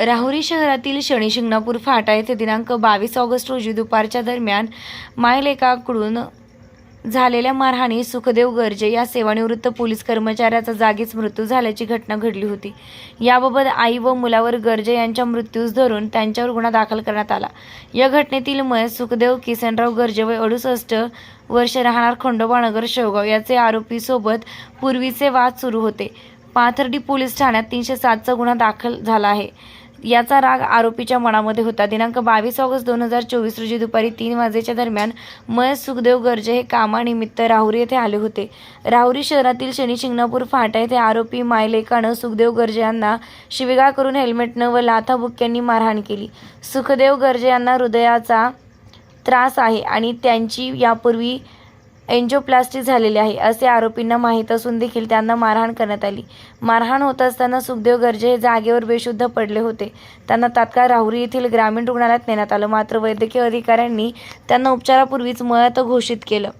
राहुरी शहरातील शनी शिंगणापूर फाटा येथे दिनांक बावीस ऑगस्ट रोजी दुपारच्या दरम्यान मायलेकाकडून झालेल्या मारहाणी सुखदेव गर्जे या सेवानिवृत्त पोलीस कर्मचाऱ्याचा जागीच मृत्यू झाल्याची घटना घडली होती. याबाबत आई व मुलावर गर्जे यांच्या मृत्यूस धरून त्यांच्यावर गुन्हा दाखल करण्यात आला. या घटनेतील मय सुखदेव किसनराव गर्जे वय अडुसष्ट वर्ष राहणार खंडोबानगर शेवगाव याचे आरोपीसोबत पूर्वीचे वाद सुरू होते. पाथर्डी पोलीस ठाण्यात तीनशे सातचा गुन्हा दाखल झाला आहे. याचा राग आरोपीच्या मनामध्ये होता. दिनांक बावीस ऑगस्ट दोन हजार चोवीस रोजी दुपारी तीन वाजेच्या दरम्यान महेश सुखदेव गर्जे हे कामानिमित्त राहुरी येथे आले होते. राहुरी शहरातील शनी शिंगणापूर फाटा येथे आरोपी मायलेकानं सुखदेव गर्जे यांना शिविगाळ करून हेल्मेटनं व लाथाबुक्क्यांनी मारहाण केली. सुखदेव गर्जे यांना हृदयाचा त्रास आहे आणि त्यांची यापूर्वी एन्जिओप्लास्टी झालेली आहे असे आरोपींना माहीत असून देखील त्यांना मारहाण करण्यात आली. मारहाण होत असताना सुखदेव गर्जे हे जागेवर बेशुद्ध पडले होते. त्यांना तात्काळ राहुरी येथील ग्रामीण रुग्णालयात नेण्यात आलं. मात्र वैद्यकीय अधिकाऱ्यांनी त्यांना उपचारापूर्वीच मळत घोषित केलं.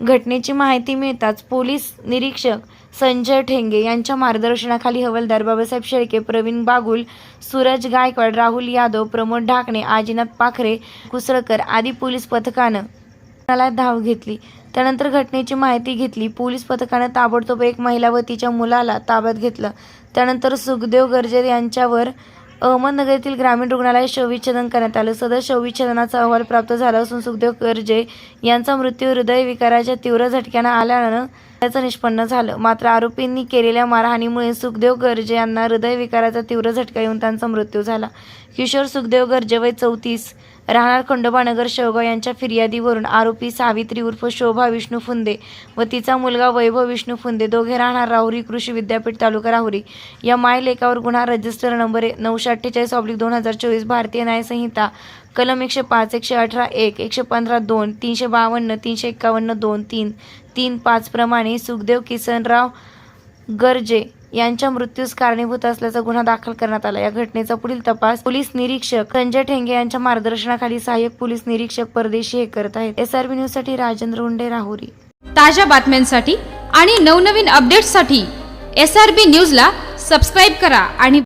घटनेची माहिती मिळताच पोलीस निरीक्षक संजय ठेंगे यांच्या मार्गदर्शनाखाली हवलदार बाबासाहेब शेळके प्रवीण बागुल सूरज गायकवाड राहुल यादव प्रमोद ढाकणे आजीनाथ पाखरे कुसळकर आदी पोलीस पथकानं रुग्णालयात धाव घेतली. त्यानंतर घटनेची माहिती घेतली. पोलीस पथकाने ताबडतोब एक महिला व तिच्या मुलाला ताब्यात घेतलं. त्यानंतर सुखदेव गर्जर यांच्यावर अहमदनगर येथील ग्रामीण रुग्णालयात शवविच्छेदन करण्यात आलं. सदर शवविच्छेदनाचा अहवाल प्राप्त झाला असून सुखदेव गर्जे यांचा मृत्यू हृदयविकाराच्या तीव्र झटक्यानं आल्यानं त्याचं निष्पन्न झालं. मात्र आरोपींनी केलेल्या मारहाणीमुळे सुखदेव गर्जे यांना हृदयविकाराचा तीव्र झटका येऊन त्यांचा मृत्यू झाला. किशोर सुखदेव गर्जे वय चौतीस राहणार खंडोबानगर शेवगाव यांच्या फिर्यादीवरून आरोपी सावित्री उर्फ शोभा विष्णू फुंदे व तिचा मुलगा वैभव विष्णू फुंदे दोघे राहणार राहुरी कृषी विद्यापीठ तालुका राहुरी. या माय लेखावर गुन्हा रजिस्टर नंबर नऊशे अठ्ठेचाळीस ऑब्लिक दोन हजार चोवीस भारतीय न्यायसंहिता कलम एकशे पाच एकशे अठरा एक एकशे पंधरा दोन तीनशे बावन्न तीनशे एक्कावन्न दोन तीन तीन पाच प्रमाणे सुखदेव किसनराव गर्जे यांच्या मृत्यूस कारणीभूत असल्याचा गुन्हा दाखल करण्यात आला. या घटनेचा पुढील तपास पोलीस निरीक्षक संजय ठेंगे यांच्या मार्गदर्शनाखाली सहाय्यक पोलीस निरीक्षक परदेशी हे करत आहेत. एस आर न्यूजसाठी राजेंद्र उंडे राहुरी. ताज्या बातम्यांसाठी आणि नवनवीन अपडेट्ससाठी एस आर बी न्यूजला सबस्क्राईब करा आणि